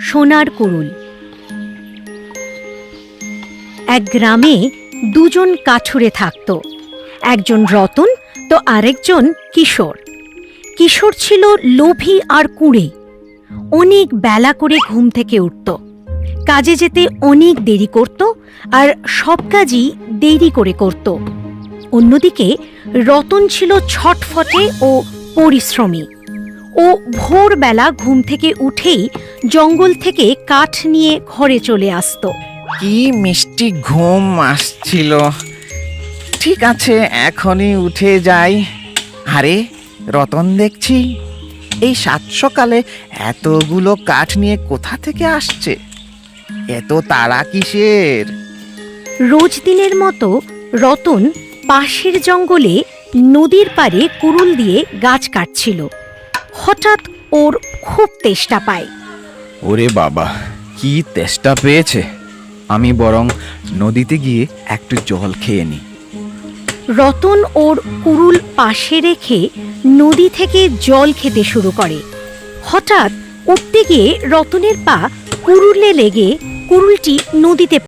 সোনার কুরুল এক গ্রামে দুজন কাঠুরে থাকত। একজন রতন তো আরেকজন কিশোর। কিশোর ছিল লোভী আর কুঁড়ে। অনেক বেলা করে ঘুম থেকে উঠত। কাজে যেতে অনেক দেরি করত আর সব কাজই দেরি করে করত। অন্যদিকে রতন ছিল ছটফটে ও পরিশ্রমী। ও ভোরবেলা ঘুম থেকে উঠেই জঙ্গল থেকে কাঠ নিয়ে ঘরে চলে আসতো। কি মিষ্টি ঘুম আসছিল। ঠিক আছে এখনই উঠে যাই। আরে রতন দেখছি এই সাত সকালে এতগুলো কাঠ নিয়ে কোথা থেকে আসছে? এত তাড়া কিসের? রোজ দিনের মতো রতন পাশের জঙ্গলে নদীর পাড়ে কুরুল দিয়ে গাছ কাটছিল। হঠাৎ ওর খুব তেষ্টা পায়। ওরে বাবা কি তেষ্টা পেয়েছে? আমি বরং নদীতে গিয়ে একটু জল খেয়ে নিই। রতন ওর কুরুল পাশে রেখে নদী থেকে জল খেতে শুরু করে। হঠাৎ উঠতে গিয়ে রতনের পা কুরুলে লেগে কুরুলটি নদীতে